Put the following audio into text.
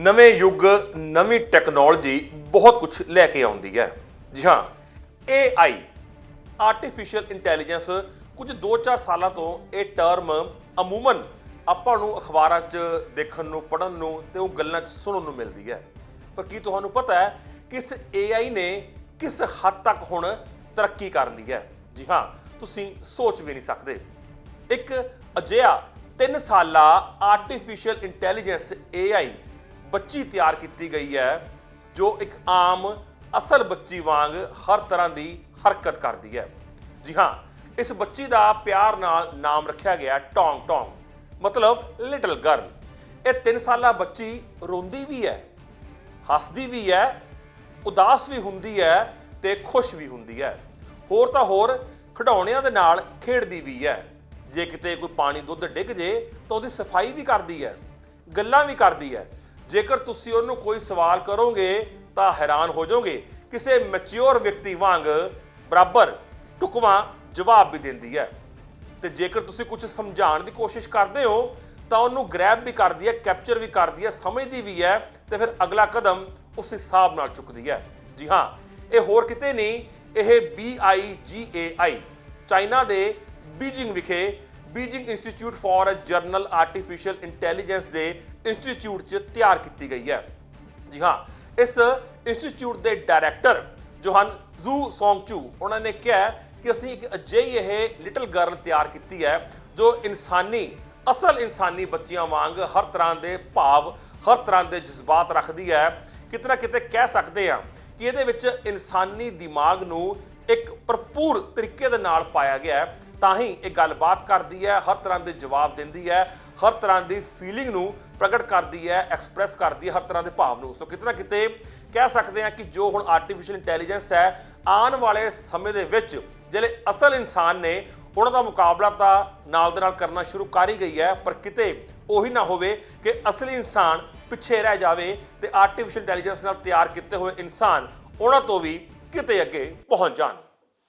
ਨਵੇਂ ਯੁੱਗ, ਨਵੀਂ ਟੈਕਨੋਲੋਜੀ ਬਹੁਤ ਕੁਝ ਲੈ ਕੇ ਆਉਂਦੀ ਹੈ। ਜੀ ਹਾਂ AI ਆਰਟੀਫੀਸ਼ੀਅਲ ਇੰਟੈਲੀਜੈਂਸ ਕੁਝ 2-4 ਸਾਲਾਂ ਤੋਂ ਇਹ ਟਰਮ ਅਮੂਮਨ ਆਪਾਂ ਨੂੰ ਅਖਬਾਰਾਂ 'ਚ ਦੇਖਣ ਨੂੰ, ਪੜ੍ਹਨ ਨੂੰ ਤੇ ਉਹ ਗੱਲਾਂ 'ਚ ਸੁਣਨ ਨੂੰ ਮਿਲਦੀ ਹੈ। ਪਰ ਕੀ ਤੁਹਾਨੂੰ ਪਤਾ ਹੈ ਕਿ ਇਸ AI ਨੇ ਕਿਸ ਹੱਦ ਤੱਕ ਹੁਣ ਤਰੱਕੀ ਕਰ ਲਈ ਹੈ? ਜੀ ਹਾਂ, ਤੁਸੀਂ ਸੋਚ ਵੀ ਨਹੀਂ ਸਕਦੇ। ਇੱਕ ਅਜਿਹਾ 3 ਸਾਲਾ ਆਰਟੀਫੀਸ਼ੀਅਲ ਇੰਟੈਲੀਜੈਂਸ AI ਬੱਚੀ ਤਿਆਰ ਕੀਤੀ ਗਈ ਹੈ, ਜੋ ਇੱਕ ਆਮ ਅਸਲ ਬੱਚੀ ਵਾਂਗ ਹਰ ਤਰ੍ਹਾਂ ਦੀ ਹਰਕਤ ਕਰਦੀ ਹੈ। ਜੀ ਹਾਂ, ਇਸ ਬੱਚੀ ਦਾ ਪਿਆਰ ਨਾਲ ਨਾਮ ਰੱਖਿਆ ਗਿਆ ਟੌਂਗ ਟੌਂਗ, ਮਤਲਬ ਲਿਟਲ ਗਰਲ। ਇਹ 3 ਸਾਲਾ ਬੱਚੀ ਰੋਂਦੀ ਵੀ ਹੈ, ਹੱਸਦੀ ਵੀ ਹੈ, ਉਦਾਸ ਵੀ ਹੁੰਦੀ ਹੈ ਤੇ ਖੁਸ਼ ਵੀ ਹੁੰਦੀ ਹੈ। ਹੋਰ ਤਾਂ ਹੋਰ ਖਿਡੌਣਿਆਂ ਦੇ ਨਾਲ ਖੇਡਦੀ ਵੀ ਹੈ। ਜੇ ਕਿਤੇ ਕੋਈ ਪਾਣੀ ਦੁੱਧ ਡਿੱਗ ਜੇ ਤਾਂ ਉਹਦੀ ਸਫ਼ਾਈ ਵੀ ਕਰਦੀ ਹੈ, ਗੱਲਾਂ ਵੀ ਕਰਦੀ ਹੈ। ਜੇਕਰ ਤੁਸੀਂ ਉਹਨੂੰ ਕੋਈ ਸਵਾਲ ਕਰੋਗੇ, ਤਾਂ ਹੈਰਾਨ ਹੋ ਜਾਓਗੇ। ਕਿਸੇ ਮੈਚੁਰ ਵਿਅਕਤੀ ਵਾਂਗ ਬਰਾਬਰ ਟੁਕਵਾ ਜਵਾਬ ਵੀ ਦਿੰਦੀ ਹੈ। ਤੇ ਜੇਕਰ ਤੁਸੀਂ ਕੁਝ ਸਮਝਾਉਣ ਦੀ ਕੋਸ਼ਿਸ਼ ਕਰਦੇ ਹੋ, ਤਾਂ ਉਹਨੂੰ ਗ੍ਰੈਬ ਵੀ ਕਰਦੀ ਹੈ ਕੈਪਚਰ ਵੀ ਕਰਦੀ ਹੈ, ਸਮਝਦੀ ਵੀ ਹੈ, ਤੇ ਫਿਰ ਅਗਲਾ ਕਦਮ ਉਸ ਹਿਸਾਬ ਨਾਲ ਚੁੱਕਦੀ ਹੈ। ਜੀ ਹਾਂ, ਇਹ ਹੋਰ ਕਿਤੇ ਨਹੀਂ, ਇਹ BIGAI ਚਾਈਨਾ ਦੇ ਬੀਜਿੰਗ ਵਿਖੇ Beijing institute for general artificial intelligence ਦੇ ਇੰਸਟੀਚਿਊਟ 'ਚ ਤਿਆਰ ਕੀਤੀ ਗਈ ਹੈ। ਜੀ ਹਾਂ, ਇਸ ਇੰਸਟੀਚਿਊਟ ਦੇ ਡਾਇਰੈਕਟਰ ਜੋ ਹਨ ਜ਼ੂ ਸੌਂਗਚੂ, ਉਹਨਾਂ ਨੇ ਕਿਹਾ ਕਿ ਅਸੀਂ ਇੱਕ ਅਜਿਹੀ ਇਹ ਲਿਟਲ ਗਰਲ ਤਿਆਰ ਕੀਤੀ ਹੈ ਜੋ ਇਨਸਾਨੀ, ਅਸਲ ਇਨਸਾਨੀ ਬੱਚਿਆਂ ਵਾਂਗ ਹਰ ਤਰ੍ਹਾਂ ਦੇ ਭਾਵ, ਹਰ ਤਰ੍ਹਾਂ ਦੇ ਜਜ਼ਬਾਤ ਰੱਖਦੀ ਹੈ। ਕਿਤੇ ਨਾ ਕਿਤੇ ਕਹਿ ਸਕਦੇ ਆ ਕਿ ਇਹਦੇ ਵਿੱਚ ਇਨਸਾਨੀ ਦਿਮਾਗ ਨੂੰ ਇੱਕ ਭਰਪੂਰ ਤਰੀਕੇ ਦੇ ਨਾਲ ਪਾਇਆ ਗਿਆ ਹੈ। ਤਾਂ ਹੀ ਇਹ ਗੱਲਬਾਤ ਕਰਦੀ ਹੈ, ਹਰ ਤਰ੍ਹਾਂ ਦੇ ਜਵਾਬ ਦਿੰਦੀ ਹੈ, ਹਰ ਤਰ੍ਹਾਂ ਦੀ ਫੀਲਿੰਗ ਨੂੰ ਪ੍ਰਗਟ ਕਰਦੀ ਹੈ ਐਕਸਪ੍ਰੈਸ ਕਰਦੀ ਹੈ ਹਰ ਤਰ੍ਹਾਂ ਦੇ ਭਾਵ ਨੂੰ। ਸੋ ਕਿਤੇ ਨਾ ਕਿਤੇ ਕਹਿ ਸਕਦੇ ਹਾਂ ਕਿ ਜੋ ਹੁਣ ਆਰਟੀਫੀਸ਼ੀਅਲ ਇੰਟੈਲੀਜੈਂਸ ਹੈ, ਆਉਣ ਵਾਲੇ ਸਮੇਂ ਦੇ ਵਿੱਚ ਜਿਹੜੇ ਅਸਲ ਇਨਸਾਨ ਨੇ, ਉਹਨਾਂ ਦਾ ਮੁਕਾਬਲਾ ਤਾਂ ਨਾਲ ਦੇ ਨਾਲ ਕਰਨਾ ਸ਼ੁਰੂ ਕਰ ਹੀ ਗਈ ਹੈ, ਪਰ ਕਿਤੇ ਉਹੀ ਨਾ ਹੋਵੇ ਕਿ ਅਸਲੀ ਇਨਸਾਨ ਪਿੱਛੇ ਰਹਿ ਜਾਵੇ ਤੇ ਆਰਟੀਫੀਸ਼ੀਅਲ ਇੰਟੈਲੀਜੈਂਸ ਨਾਲ ਤਿਆਰ ਕੀਤੇ ਹੋਏ ਇਨਸਾਨ ਉਹਨਾਂ ਤੋਂ ਵੀ ਕਿਤੇ ਅੱਗੇ ਪਹੁੰਚ ਜਾਣ।